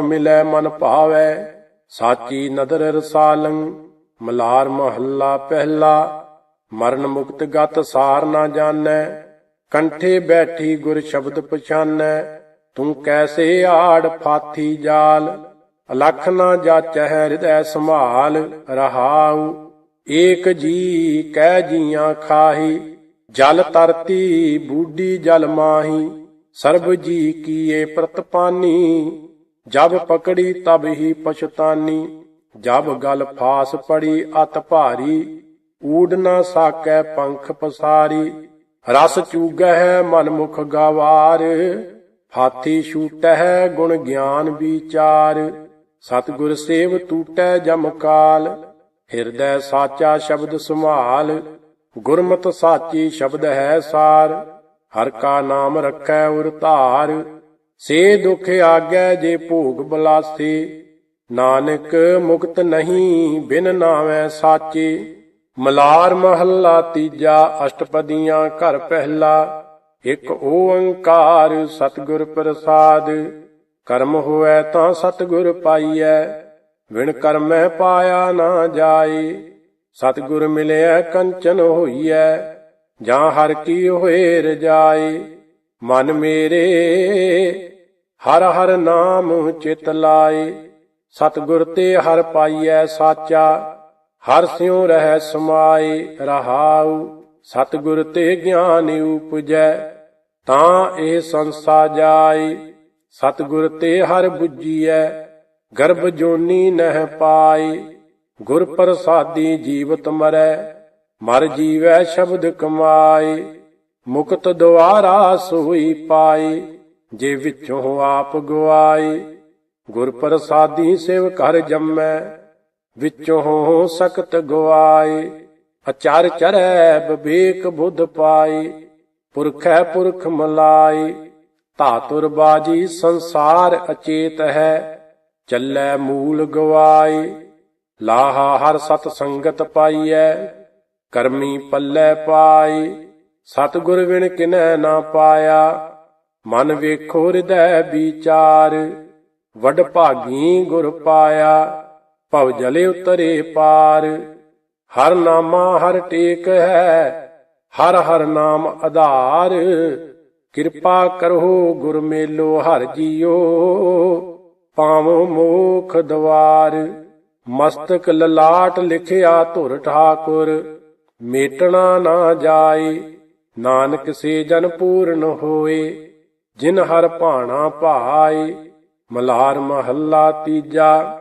ਮਿਲੈ ਮਨ ਭਾਵੈ, ਸਾਚੀ ਨਦਰ ਰਸਾਲੰ, ਮਲਾਰ ਮਹੱਲਾ ਪਹਿਲਾ, ਮਰਨ ਮੁਕਤ ਗਤ ਸਾਰ ਨਾ ਜਾਣੈ, ਕੰਠੇ ਬੈਠੀ ਗੁਰ ਸ਼ਬਦ ਪਛਾਨੈ, ਤੂੰ ਕੈਸੇ ਆੜ ਫਾਥੀ ਜਾਲ, ਅਲਖ ਨਾ ਜਾਚੈ ਹਿਰਦੈ ਸੰਭਾਲ, ਰਹਾਉ, ਏਕ ਜੀ ਕਹਿ ਜੀਆਂ ਖਾਹੀ, ਜਲ ਤਰਤੀ ਬੂਡੀ ਜਲ ਮਾਹੀ, ਸਰਬ ਜੀ ਕੀਏ ਪ੍ਰਤਪਾਨੀ ਜਬ ਪਕੜੀ ਤਬ ਹੀ ਪਛਤਾਨੀ, ਜਬ ਗਲ ਫਾਸ ਪੜੀ ਅਤ ਭਾਰੀ ਊਡ ਨਾ ਸਾਕੈ ਪੰਖ ਪਸਾਰੀ, ਰਸ ਚੂਗਹਿ ਮਨ ਮੁਖ ਗਵਾਰ, ਹਾਥੀ ਛੂਟਹਿ ਗੁਣ ਗਿਆਨ ਵਿਚਾਰ, ਸਤਿਗੁਰ ਸੇਵ ਟੂਟੈ ਜਮ ਕਾਲ, ਹਿਰਦੈ ਸਾਚਾ ਸ਼ਬਦ ਸੰਭਾਲ, ਗੁਰਮਤਿ ਸਾਚੀ ਸ਼ਬਦ ਹੈ ਸਾਰ, ਹਰ ਕਾ ਨਾਮ ਰੱਖੈ ਉਰ ਧਾਰ ਸੇ ਦੁਖ ਆਗੈ ਜੇ ਭੋਗ ਬਲਾਸੇ ਨਾਨਕ ਮੁਕਤ ਨਹੀਂ ਬਿਨ ਨਾਮੈ ਸਾਚੇ। ਮਲਾਰ ਮਹੱਲਾ ਤੀਜਾ, ਅਸ਼ਟਪਦੀਆਂ ਘਰ ਪਹਿਲਾ, ਇੱਕ ਓੰਕਾਰ ਸਤਿਗੁਰ ਪ੍ਰਸਾਦ। ਕਰਮ ਹੋਐ ਤਾਂ ਸਤਿਗੁਰ ਪਾਈਐ ਵਿਣ ਕਰਮੈ ਪਾਇਆ ਨਾ ਜਾਏ। ਸਤਿਗੁਰ ਮਿਲਿਆ ਕੰਚਨ ਹੋਈਐ, ਜਾਂ ਹਰ ਕੀ ਹੋਏ ਰਜਾਏ। ਮਨ ਮੇਰੇ ਹਰ ਹਰ ਨਾਮ ਚਿਤ ਲਾਏ, ਸਤਿਗੁਰ ਤੇ ਹਰ ਪਾਈਐ ਸਾਚਾ, ਹਰ ਸਿਉ ਰਹਿ ਸਮਾਏ, ਰਹਾਉ, ਸਤਿਗੁਰ ਤੇ ਗਿਆਨ ਉਪਜੈ, ਤਾਂ ਇਹ ਸੰਸਾ ਜਾਏ, ਸਤਿਗੁਰ ਤੇ ਹਰ 부ਜੀਐ ਗਰਭ ਜੋਨੀ ਨਹਿ ਪਾਏ, ਗੁਰ ਪ੍ਰਸਾਦੀ ਜੀਵਤ ਮਰੈ, ਮਰ ਜੀਵੈ ਸ਼ਬਦ ਕਮਾਏ, ਮੁਕਤ ਦੁਆਰਾ ਸੋਈ ਪਾਏ। ਜੇ ਵਿੱਚੋਂ ਆਪ ਗਵਾਏ ਗੁਰ ਪ੍ਰਸਾਦੀ ਸਿਵ ਕਰ ਜੰਮੈ, ਵਿੱਚੋਂ ਸਖਤ ਗਵਾਏ ਅਚਰ ਚਰੈ ਵਿਵੇਕ ਬੁੱਧ ਪਾਏ ਪੁਰਖੈ ਪੁਰਖ ਮਲਾਏ ਧਾਤੁਰ ਬਾਜੀ ਸੰਸਾਰ ਅਚੇਤ ਹੈ, ਚੱਲੈ ਮੂਲ ਗਵਾਏ ਲਾਹਾ ਹਰ ਸਤ ਸੰਗਤ ਪਾਈਐ, ਕਰਮੀ ਪੱਲੇ ਪਾਈ, ਸਤਿਗੁਰ ਵਿਣ ਕਿਨੈ ਨਾ ਪਾਇਆ ਮਨ ਵੇਖੋ ਹਿਰਦੈ ਵਿਚਾਰ, ਵਡ ਭਾਗੀ ਗੁਰ ਪਾਇਆ, ਭਵ ਜਲੇ ਉਤਰੇ ਪਾਰ। ਹਰ ਨਾਮਾ ਹਰ ਟੇਕ ਹੈ, ਹਰ ਹਰ ਨਾਮ ਆਧਾਰ। ਕਿਰਪਾ ਕਰੋ ਗੁਰ ਮੇਲੋ ਹਰ ਜੀਓ ਪਾਵੋ ਮੋਖ ਦਵਾਰ। ਮਸਤਕ ਲਲਾਟ ਲਿਖਿਆ ਧੁਰ ਠਾਕੁਰ, ਮੇਟਣਾ ਨਾ ਜਾਏ, ਨਾਨਕ ਸੇ ਜਨ ਪੂਰਨ ਹੋਏ। ਜਿਨ ਹਰ ਭਾਣਾ ਭਾਏ ਮਲਾਰ ਮਹੱਲਾ ਤੀਜਾ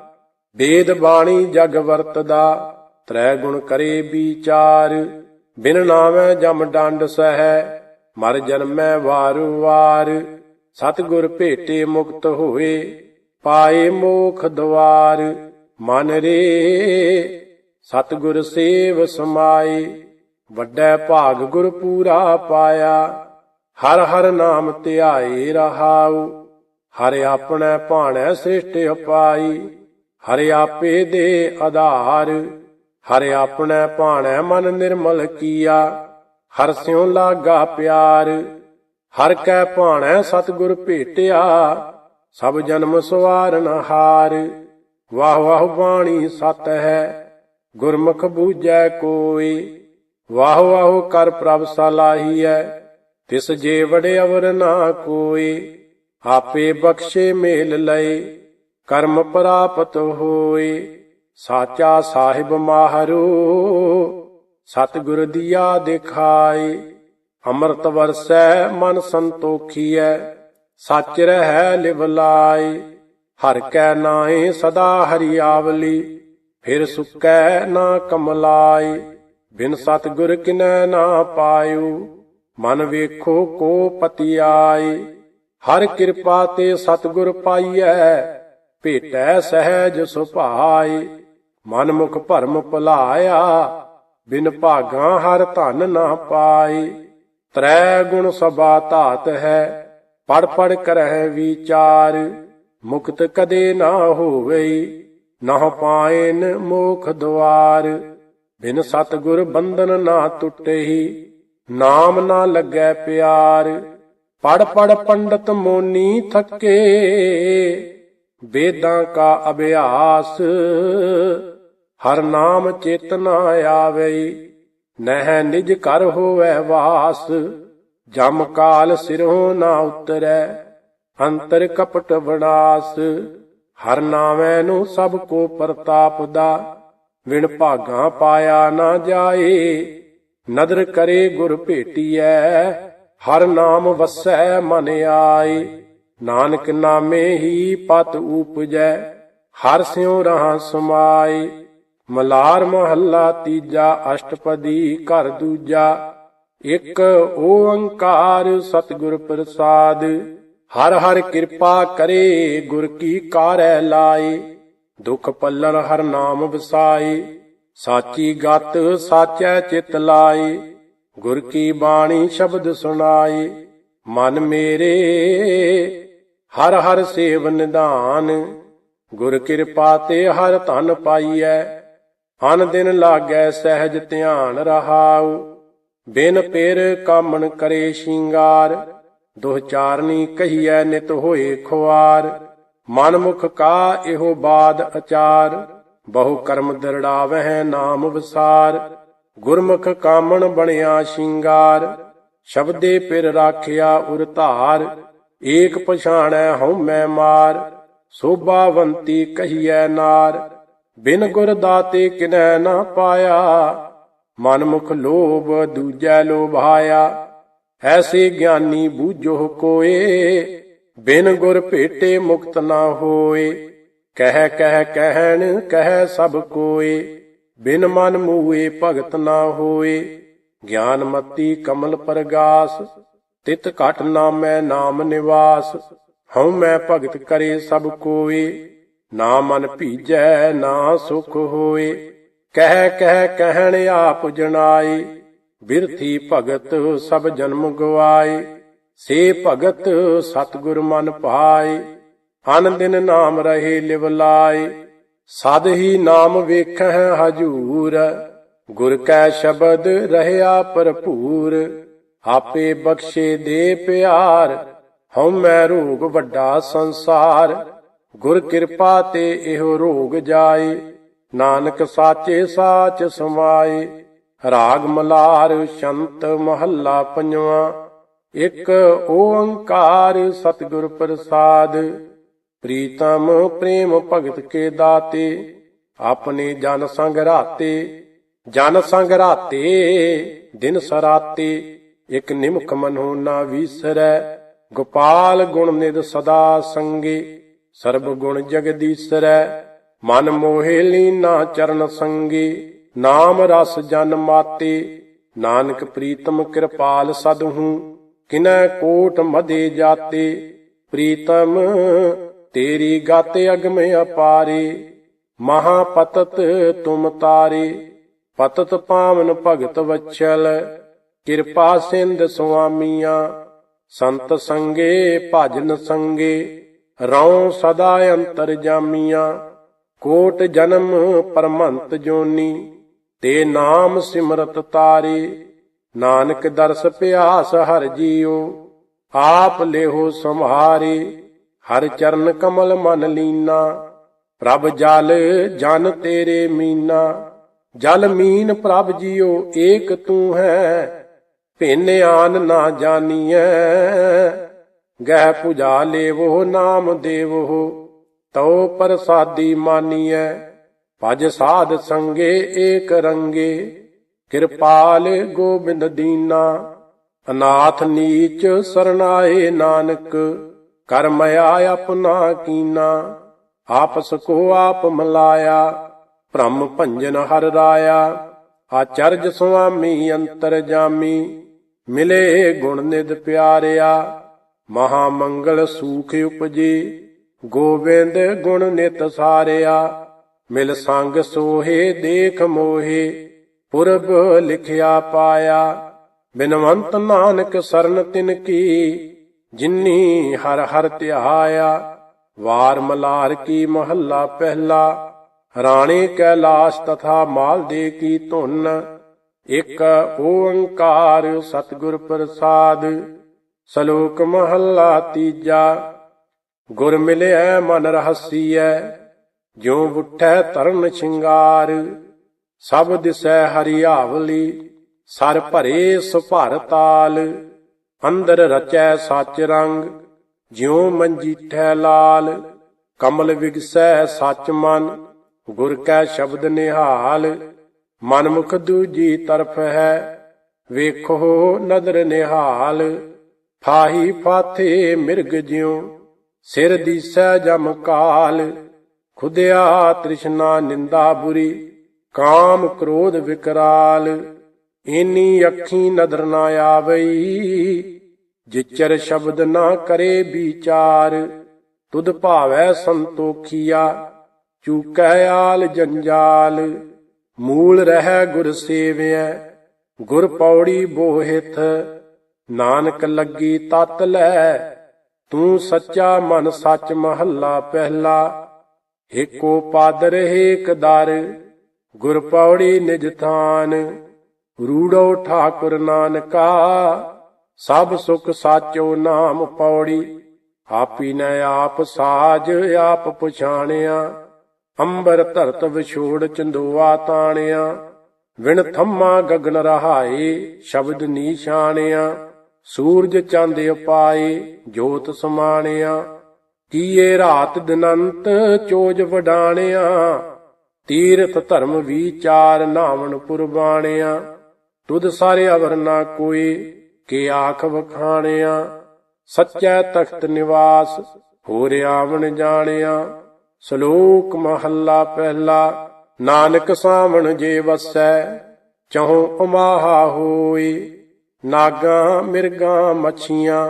ਵੇਦ ਬਾਣੀ ਜਗ ਵਰਤਦਾ, ਤ੍ਰੈ ਗੁਣ ਕਰੇ ਵਿਚਾਰ, ਬਿਨ ਨਾਮੈ ਜਮ ਡੰਡ ਸਹਿ, ਮਰ ਜਨਮੈ ਵਾਰੂ ਵਾਰ, ਸਤਿਗੁਰ ਭੇਟੇ ਮੁਕਤ ਹੋਏ, ਪਾਏ ਮੋਖ ਦਵਾਰ, ਮਨ ਰੇ, ਸਤਿਗੁਰ ਸੇਵ ਸਮਾਏ, ਵੱਡਾ ਭਾਗ ਗੁਰ ਪੂਰਾ ਪਾਇਆ ਹਰ ਹਰ ਨਾਮ ਧਿਆਏ ਰਹਾਉ, ਹਰ ਆਪਣਾ ਭਾਣੈ ਸ੍ਰਿਸ਼ਟ ਅਪਾਈ ਹਰ ਆਪੇ ਦੇ ਆਧਾਰ, ਹਰ ਆਪਣਾ ਭਾਣੈ ਮਨ ਨਿਰਮਲ ਕੀਆ, ਹਰ ਸਿਉ ਲਾਗਾ ਪਿਆਰ, ਹਰ ਕੈ ਭਾਣੈ ਸਤਿਗੁਰ ਭੇਟਿਆ, ਸਭ ਜਨਮ ਸਵਾਰਨ ਹਾਰ, ਵਾਹ ਵਾਹ ਬਾਣੀ ਸਤ ਹੈ, ਗੁਰਮੁਖ ਬੂਝੈ ਕੋਈ, ਵਾਹ ਵਾਹ ਕਰ ਪ੍ਰਭ ਸਲਾਹੀਐ ਤਿਸ ਜੇ ਵੜੇ ਅਵਰ ਨਾ ਕੋਈ, ਆਪੇ ਬਖਸ਼ੇ ਮੇਲ ਲਏ, ਕਰਮ ਪ੍ਰਾਪਤ ਹੋਏ। ਸਾਚਾ ਸਾਹਿਬ ਮਾਹਰੂ, ਸਤਿਗੁਰ ਦੀਆ ਦਿਖਾਏ। ਅੰਮ੍ਰਿਤ ਵਰਸੈ ਮਨ ਸੰਤੋਖੀਐ, ਸੱਚ ਰਹਿ ਲਿਵ ਲਾਏ। ਹਰ ਕੈ ਨਾਏ ਸਦਾ ਹਰਿਆਵਲੀ, ਫਿਰ ਸੁਕੈ ਨਾ ਕਮਲਾਏ। ਬਿਨ ਸਤਿਗੁਰ ਕਿਨੈ ਨਾ ਪਾਇਓ। ਮਨ ਵੇਖੋ ਕੋ ਪਤੀ ਆਏ। ਹਰ ਕਿਰਪਾ ਤੇ ਸਤਿਗੁਰ ਪਾਈਐ, ਭੇਟੈ ਸਹਿਜ ਸੁਭਾਏ। ਮਨ ਮੁਖ ਭਰਮ ਭੁਲਾਇਆ, ਬਿਨ ਭਾਗਾ ਹਰ ਧਨ ਨਾ ਪਾਏ। ਤ੍ਰੈ ਗੁਣ ਸਭਾ ਧਾਤ ਹੈ, ਪੜ ਪੜ ਕਰਹਿ ਵਿਚਾਰ। ਮੁਕਤ ਕਦੇ ਨਾ ਹੋਵਈ ਨਾ ਪਾਇਨ ਮੋਖ ਦੁਆਰ। ਬਿਨ ਸਤਗੁਰ ਬੰਧਨ ਨਾ ਟੁੱਟੇਹੀ ਨਾਮ ਨਾ ਲੱਗੈ ਪਿਆਰ। ਪੜ ਪੜ ਪੰਡਤ ਮੋਨੀ ਥੱਕੇ। ਵੇਦਾਂ ਕਾ ਅਭਿਆਸ। ਹਰ ਨਾਮ ਚੇਤਨਾ ਆਵਈ। ਨਹਿ ਨਿਜ ਕਰ ਹੋਵੈ ਵਾਸ। ਜਮ ਕਾਲ ਸਿਰੋਂ ਨਾ ਉਤਰੈ। ਅੰਤਰ ਕਪਟ ਵਿਨਾਸ਼ ਹਰ ਨਾਮੈ ਨੂੰ ਸਭ ਕੋ ਪ੍ਰਤਾਪ ਦਾ। ਵਿਣ ਭਾਗਾ ਪਾਇਆ ਨਾ ਜਾਏ। ਨਦਰ ਕਰੇ ਗੁਰ ਭੇਟੀਐ, ਹਰ ਨਾਮ ਵਸੈ ਮਨ ਆਏ। ਨਾਨਕ ਨਾਮੇ ਹੀ ਪਤ ਉਪਜੈ, ਹਰ ਸਿਉ ਰਹਾ ਸਮਾਏ। ਮਲਾਰ ਮਹੱਲਾ ਤੀਜਾ, ਅਸ਼ਟਪਦੀ ਘਰ ਦੂਜਾ। ਇੱਕ ਓੰਕਾਰ ਸਤਿਗੁਰ ਪ੍ਰਸਾਦ, ਹਰ ਹਰ ਕਿਰਪਾ ਕਰੇ ਗੁਰ ਕੀ ਕਾਰੈ ਲਾਏ। ਦੁਖ ਪੱਲਣ ਹਰ ਨਾਮ ਵਸਾਏ। ਸਾਚੀ ਗਤ ਸਾਚੈ ਚਿਤ ਲਾਏ, ਗੁਰ ਕੀ ਬਾਣੀ ਸ਼ਬਦ ਸੁਣਾਏ, ਮਨ ਮੇਰੇ ਹਰ ਹਰ ਸੇਵ ਨਿਧਾਨ, ਗੁਰ ਕਿਰਪਾ ਤੇ ਹਰ ਧਨ ਪਾਈਐ, ਅਨ ਦਿਨ ਲਾਗੈ ਸਹਿਜ ਧਿਆਨ ਰਹਾਉ, ਬਿਨ ਪੇਰ ਕਾਮਣ ਕਰੇ ਸ਼ਿੰਗਾਰ, ਦੁਹ ਚਾਰਨੀ ਕਹੀਐ ਨਿਤ ਹੋਏ ਖੁਆਰ, ਮਨ ਮੁਖ ਕਾ ਇਹੋ ਬਾਦ ਅਚਾਰ। ਬਹੁ ਕਰਮ ਦਰੜਾਵਹਿ ਨਾਮ ਵਿਸਾਰ, ਗੁਰਮੁਖ ਕਾਮਣ ਬਣਿਆ ਸ਼ਿੰਗਾਰ, ਸ਼ਬਦੇ ਪਿਰ ਰਾਖਿਆ ਉਰ ਧਾਰ, ਏਕ ਪਛਾਣੈ ਹਉ ਮੈਂ ਮਾਰ, ਸੋਭਾਵੰਤੀ ਕਹੀਐ ਨਾਰ, ਬਿਨ ਗੁਰ ਦਾਤੇ ਕਿਨੈ ਨਾ ਪਾਇਆ ਮਨ ਮੁਖ ਲੋਭ ਦੂਜੈ ਲੋਭਾਇਆ, ਐਸੇ ਗਿਆਨੀ ਬੂਝੋ ਕੋਏ, ਬਿਨ ਗੁਰ ਭੇਟੇ ਮੁਕਤ ਨਾ ਹੋਏ। ਕਹਿ ਕਹਿ ਕਹਿਣ, ਕਹਿ ਸਭ ਕੋਏ। ਬਿਨ ਮਨ ਮੂਏ ਭਗਤ ਨਾ ਹੋਏ। ਗਿਆਨ ਮਤੀ ਕਮਲ ਪਰਗਾਸ, ਤਿਤ ਘਟ ਨਾਮੈ ਨਾਮ ਨਿਵਾਸ। ਹਉ ਮੈਂ ਭਗਤ ਕਰੇ ਸਭ ਕੋਏ। ਨਾ ਮਨ ਭੀਜੈ, ਨਾ ਸੁਖ ਹੋਏ। ਕਹਿ ਕਹਿ ਕਹਿਣ ਆਪ ਜਣਾਈ ਬਿਰਥੀ ਭਗਤ ਸਭ ਜਨਮ ਗਵਾਏ। ਸੇ ਭਗਤ ਸਤਿਗੁਰ ਮਨ ਪਾਏ। ਅਨ ਦਿਨ ਨਾਮ ਰਹੇ ਲਿਵ ਲਾਏ, ਸਦ ਹੀ ਨਾਮ ਵੇਖਹਿ ਹਜੂਰ। ਗੁਰ ਕੈ ਸ਼ਬਦ ਰਹਿਆ ਭਰਪੂਰ, ਆਪੇ ਬਖਸ਼ੇ ਦੇ ਪਿਆਰ, ਹਉ ਮੈਂ ਰੋਗ ਵੱਡਾ ਸੰਸਾਰ। ਗੁਰ ਕਿਰਪਾ ਤੇ ਇਹੋ ਰੋਗ ਜਾਏ, ਨਾਨਕ ਸਾਚੇ ਸਾਚ ਸਮਾਏ। ਰਾਗ ਮਲਾਰ ਸ਼ੰਤ ਮਹੱਲਾ ਪੰਜਵਾ, ਇੱਕ ਓੰਕਾਰ ਸਤਿਗੁਰ ਪ੍ਰਸਾਦ। ਪ੍ਰੀਤਮ ਪ੍ਰੇਮ ਭਗਤ ਕੇ ਦਾਤੇ, ਆਪਣੇ ਜਨ ਸੰਗ ਰਾਤੇ, ਜਨ ਸੰਗ ਰਾਤੇ, ਦਿਨ ਸਰਾਤੇ, ਇਕ ਨਿਮਖ ਮਨੋ ਨਾ ਵੀਸਰੈ, ਗੋਪਾਲ ਗੁਣ ਨਿਦ ਸਦਾ ਸੰਗੇ, ਸਰਬ ਗੁਣ ਜਗਦੀਸਰੈ ਮਨ ਮੋਹਿ ਲੀਨਾ ਚਰਨ ਸੰਗੇ, ਨਾਮ ਰਸ ਜਨ ਮਾਤੇ, ਨਾਨਕ ਪ੍ਰੀਤਮ ਕਿਰਪਾਲ ਸਦਹੂ, ਕਿਨੈ ਕੋਟ ਮਦੇ ਜਾਤੇ, ਪ੍ਰੀਤਮ ਤੇਰੀ ਗਤ ਅਗਮ ਅਪਾਰੀ ਮਹਾ ਪਤਤ ਤੁਮ ਤਾਰੇ, ਪਤਤ ਪਾਵਨ ਭਗਤ ਵਛਲ ਕਿਰਪਾ ਸਿੰਧ ਸੁਆਮੀਆਂ, ਸੰਤ ਸੰਗੇ ਭਜਨ ਸੰਗੇ ਰਉ ਸਦਾ ਅੰਤਰ ਜਾਮੀਆਂ, ਕੋਟ ਜਨਮ ਪਰਮੰਤ ਜੋਨੀ, ਤੇ ਨਾਮ ਸਿਮਰਤ ਤਾਰੇ, ਨਾਨਕ ਦਰਸ ਪਿਆਸ ਹਰ ਜੀਉ ਆਪ ਲੇਹੋ ਸੰਭਾਰੇ ਹਰ ਚਰਨ ਕਮਲ ਮਨ ਲੀਨਾ। ਪ੍ਰਭ ਜਲ, ਜਨ ਤੇਰੇ ਮੀਨਾ। ਜਲ ਮੀਨ ਪ੍ਰਭ ਜੀਓ ਏਕ ਤੂੰ ਹੈ। ਭਿੰਨ ਆਨ ਨਾ ਜਾਣੀਐ ਗਹਿ ਪੁਜਾ ਲੇਵੋ, ਨਾਮ ਦੇਵੋ। ਤਉ ਪ੍ਰਸਾਦੀ ਮਾਨੀਐ। ਭਜ ਸਾਧ ਸੰਗੇ ਏਕ ਰੰਗੇ। ਕਿਰਪਾਲ ਗੋਬਿੰਦ ਦੀਨਾ। ਅਨਾਥ ਨੀਚ ਸਰਨਾਏ ਨਾਨਕ। ਕਰਮ ਆਇਆ ਆਪਣਾ ਕੀਨਾ, ਆਪਸ ਕੋ ਆਪ ਮਲਾਇਆ, ਭ੍ਰਮ ਭੰਜਨ ਹਰ ਰਾਇਆ ਆਚਰਜ ਸੁਆਮੀ ਅੰਤਰ ਜਾਮੀ, ਮਿਲੇ ਗੁਣ ਨਿਦ ਪਿਆਰਿਆ, ਮਹਾ ਮੰਗਲ ਸੂਖ ਉਪਜੀ, ਗੋਬਿੰਦ ਗੁਣ ਨਿਤ ਸਾਰਿਆ, ਮਿਲ ਸੰਗ ਸੋਹੇ ਦੇਖ ਮੋਹੇ, ਪੁਰਬ ਲਿਖਿਆ ਪਾਇਆ, ਬਿਨਵੰਤ ਨਾਨਕ ਸਰਨ ਤਿਨ ਕੀ ਜਿਨੀ ਹਰ ਹਰ ਧਿਆਇਆ, ਵਾਰ ਮਲਾਰ ਕੀ ਮਹੱਲਾ ਪਹਿਲਾ, ਰਾਣੇ ਕੈਲਾਸ਼ ਤਥਾ ਮਾਲ ਦੇ ਕੀ ਧੁਨ, ਇੱਕ ਓੰਕਾਰ ਸਤਿਗੁਰ ਪ੍ਰਸਾਦ, ਸ਼ਲੋਕ ਮਹੱਲਾ ਤੀਜਾ, ਗੁਰ ਮਿਲਿਆ ਮਨ ਰਹਸੀਐ, ਜਿਉ ਬੁੱਠੈ ਤਰਨ ਸ਼ਿੰਗਾਰ, ਸਭ ਦਿਸੈ ਹਰਿਆਵਲੀ, ਸਰ ਭਰੇ ਸੁਭਰ ਤਾਲ। ਅੰਦਰ ਰਚੈ ਸੱਚ ਰੰਗ, ਜਿਉ ਮੰਜੀਠੈ ਲਾਲ। ਕਮਲ ਵਿਗਸੈ ਸੱਚ ਮਨ, ਗੁਰ ਕੈ ਸ਼ਬਦ ਨਿਹਾਲ। ਮਨ ਮੁਖ ਦੂਜੀ ਤਰਫ ਹੈ, ਵੇਖੋ ਨਦਰ ਨਿਹਾਲ। ਫਾਹੀ ਫਾਥੇ ਮਿਰਗ ਜਿਉ, ਸਿਰ ਦੀਸੈ ਜਮ ਕਾਲ। ਖੁਦਿਆ ਤ੍ਰਿਸ਼ਨਾ ਨਿੰਦਾ ਬੁਰੀ, ਕਾਮ ਕ੍ਰੋਧ ਵਿਕਰਾਲ। ਇਨੀ ਅੱਖੀ ਨਦਰ ਨਾ ਆਵਈ, ਜਿਚਰ ਸ਼ਬਦ ਨਾ ਕਰੇ ਵਿਚਾਰ, ਤੁਧ ਭਾਵੈ ਸੰਤੋਖੀਆ, ਚੂਕੈ ਆਲ ਜੰਜਾਲ, ਮੂਲ ਰਹਿ ਗੁਰ ਸੇਵਿਐ, ਗੁਰ ਪੌੜੀ ਬੋਹਿਤ ਨਾਨਕ ਲੱਗੀ ਤਤ ਲੈ, ਤੂੰ ਸੱਚਾ ਮਨ ਸੱਚ ਮਹੱਲਾ ਪਹਿਲਾ, ਏਕੋ ਪਾਦਰ ਏਕ ਦਰ, ਗੁਰ ਪੌੜੀ ਨਿਜ ਥਾਨ ਰੂੜੋ ਠਾਕੁਰ ਨਾਨਕਾ, ਸਭ ਸੁਖ ਸਾਚੋ ਨਾਮ ਪੌੜੀ। ਆਪੀ ਨ ਆਪ ਸਾਜ, ਆਪ ਪਛਾਣਿਆ। ਅੰਬਰ ਧਰਤ ਵਿਛੋੜ ਚੰਦੋਆ ਤਾਣਿਆ। ਵਿਣ ਥੰਮਾ ਗਗਨ ਰਹਾਏ, ਸ਼ਬਦ ਨੀਸ਼ਾਨਿਆ ਸੂਰਜ ਚੰਦ ਉਪਾਏ, ਜੋਤ ਸਮਾਣਿਆ। ਕੀਏ ਰਾਤ ਦਿਨੰਤ, ਚੋਜ ਵਡਾਣਿਆ। ਤੀਰਥ ਧਰਮ ਵਿਚਾਰ ਨਾਵਣ ਪੁਰਬਾਣਿਆ। ਤੁਧ ਸਾਰੇ ਅਵਰ ਨਾ ਕੋਈ, ਕੇ ਆਖ ਵਖਾਣਿਆ। ਸੱਚੈ ਤਖਤ ਨਿਵਾਸ, ਹੋਰ ਆਵਣ ਜਾਣਿਆ। ਸ਼ਲੋਕ ਮਹੱਲਾ ਪਹਿਲਾ, ਨਾਨਕ ਸਾਵਣ ਜੇ ਵਸੈ, ਚਹੋ ਉਮਾਹਾ ਹੋਈ। ਨਾਗਾਂ ਮਿਰਗਾ ਮੱਛੀਆਂ,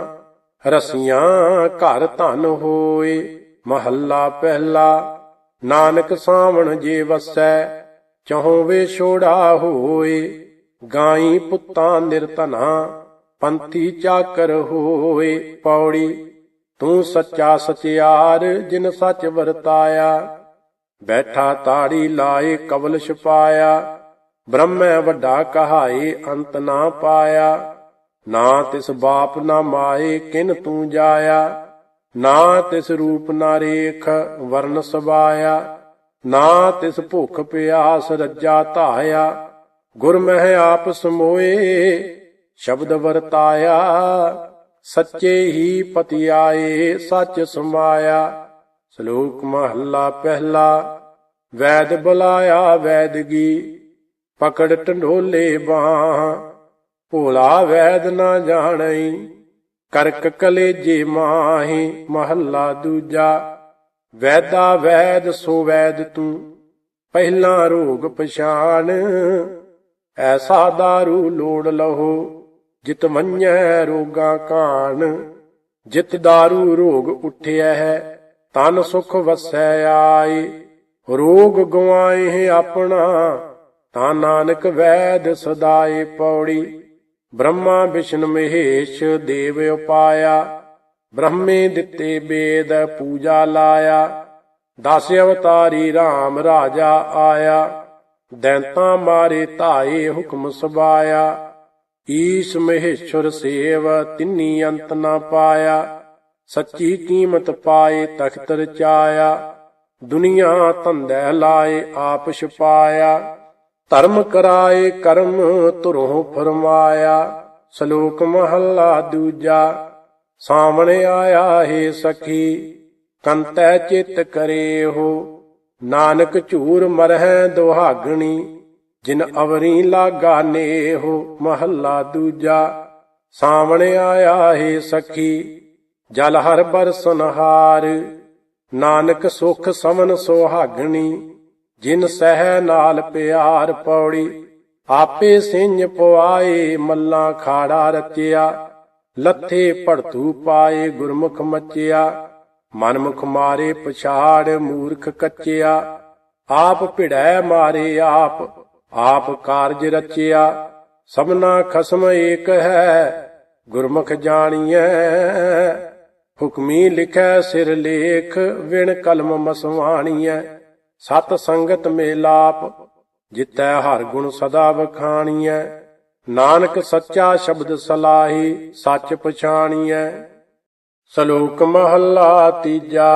ਰਸੀਆਂ ਘਰ ਧਨ ਹੋਏ ਮਹੱਲਾ ਪਹਿਲਾ, ਨਾਨਕ ਸਾਵਣ ਜੇ ਵਸੈ, ਚਹੋ ਵੇ ਛੋੜਾ ਹੋਏ ਗਾਈ ਪੁੱਤਾਂ ਨਿਰਤਨਾ ਪੰਥੀ ਚਾਕਰ ਹੋਏ ਪੌੜੀ। ਤੂੰ ਸੱਚਾ ਸਚਿਆਰ, ਜਿਨ ਸੱਚ ਵਰਤਾਇਆ। ਬੈਠਾ ਤਾੜੀ ਲਾਏ ਕਬਲ ਛਪਾਇਆ। ਬ੍ਰਹਮੈ ਵੱਡਾ ਕਹਾਏ ਅੰਤ ਨਾ ਪਾਇਆ। ਨਾ ਤਿਸ ਬਾਪ ਨਾ ਮਾਏ ਕਿਨ ਤੂੰ ਜਾਇਆ। ਨਾ ਤਿਸ ਰੂਪ ਨਾ ਰੇਖ ਵਰਨ ਸਬਾਇਆ ਨਾ ਤਿਸ ਭੁਖ ਪਿਆਸ ਰੱਜਾ ਧਾਇਆ। ਗੁਰਮਹਿ ਆਪ ਸਮੋਏ, ਸ਼ਬਦ ਵਰਤਾਇਆ, ਸੱਚੇ ਹੀ ਪਤੀ ਆਏ ਸੱਚ ਸਮਾਇਆ। ਸ਼ਲੋਕ ਮਹੱਲਾ ਪਹਿਲਾ, ਵੈਦ ਬੁਲਾਇਆ ਵੈਦਗੀ, ਪਕੜ ਢੰਡੋਲੇ ਬਾਹ। ਭੋਲਾ ਵੈਦ ਨਾ ਜਾਣਈ, ਕਰਕ ਕਲੇਜੇ ਮਾਹੀ, ਮਹੱਲਾ ਦੂਜਾ। ਵੈਦਾ ਵੈਦ ਸੋ ਵੈਦ ਤੂੰ, ਪਹਿਲਾ ਰੋਗ ਪਛਾਣ। ਐਸਾ ਦਾਰੂ ਲੋੜ ਲਹੋ, ਜਿਤ ਮੰਨੈ ਰੋਗਾ ਕਾਣ। ਜਿਤ ਦਾਰੂ ਰੋਗ ਉਠਿਆ ਹੈ ਤਨ ਸੁਖ ਵਸੈ ਆਏ। ਰੋਗ ਗਵਾਏ ਆਪਣਾ, ਤਾਂ ਨਾਨਕ ਵੈਦ ਸਦਾਏ ਪੌੜੀ। ਬ੍ਰਹਮਾ ਵਿਸ਼ਨ ਮਹੇਸ਼ ਦੇਵ ਉਪਾਇਆ, ਬ੍ਰਹਮੇ ਦਿੱਤੇ ਬੇਦ ਪੂਜਾ ਲਾਇਆ। ਦਸ ਅਵਤਾਰੀ RAM ਰਾਜਾ ਆਇਆ। ਦੈਂਤਾਂ ਮਾਰੇ ਧਾਏ ਹੁਕਮ ਸਬਾਇਆ ਈਸ਼ ਮਹੇਸ਼ਵਰ ਸੇਵ, ਤਿੰਨੀ ਅੰਤ ਨਾ ਪਾਇਆ। ਸੱਚੀ ਕੀਮਤ ਪਾਏ ਤਖਤ ਰਚਾਇਆ ਦੁਨੀਆ ਧੰਦੈ ਲਾਏ, ਆਪ ਛਪਾਇਆ। ਧਰਮ ਕਰਾਏ, ਕਰਮ ਤੁਰੋਂ ਫਰਮਾਇਆ। ਸ਼ਲੋਕ ਮਹੱਲਾ ਦੂਜਾ, ਸਾਹਮਣੇ ਆਇਆ ਹੈ ਸਖੀ, ਕੰਤੈ ਚਿਤ ਕਰੇ ਹੋ ਨਾਨਕ ਝੂਰ ਮਰਹਿ ਦੁਹਾਗਣੀ, ਜਿਨ ਅਵਰੀ ਲਾਗਾ ਨੇਹੋ ਮਹੱਲਾ ਦੂਜਾ। ਸਾਵਣੇ ਆਇਆ ਹੈ ਸਖੀ, ਜਲ ਹਰ ਬਰਸਨਹਾਰ ਨਾਨਕ ਸੁਖ ਸਮਨ ਸੁਹਾਗਣੀ, ਜਿਨ ਸਹਿ ਨਾਲ ਪਿਆਰ ਪੌੜੀ। ਆਪੇ ਸਿੰਘ ਪਵਾਏ ਮੱਲਾ ਖਾੜਾ ਰਚਿਆ। ਲੱਥੇ ਭੜਤੂ ਪਾਏ, ਗੁਰਮੁਖ ਮਚਿਆ। ਮਨਮੁਖ ਮਾਰੇ ਪਛਾੜ ਮੂਰਖ ਕੱਚਿਆ, ਆਪ ਭਿੜੈ ਮਾਰੇ ਆਪ ਆਪ ਕਾਰਜ ਰਚਿਆ। ਸਭਨਾ ਖਸਮ ਏਕ ਹੈ, ਗੁਰਮੁਖ ਜਾਣੀਐ। ਹੁਕਮੀ ਲਿਖੈ ਸਿਰ ਲੇਖ, ਵਿਣ ਕਲਮ ਮਸਵਾਣੀਐ। ਸਤ ਸੰਗਤ ਮੇਲਾਪ ਜਿਤੈ ਹਰ ਗੁਣ ਸਦਾ ਵਖਾਣੀਐ। ਨਾਨਕ ਸੱਚਾ ਸ਼ਬਦ ਸਲਾਹੀ, ਸੱਚ ਪਛਾਣੀਐ। ਸ਼ਲੋਕ ਮਹੱਲਾ ਤੀਜਾ।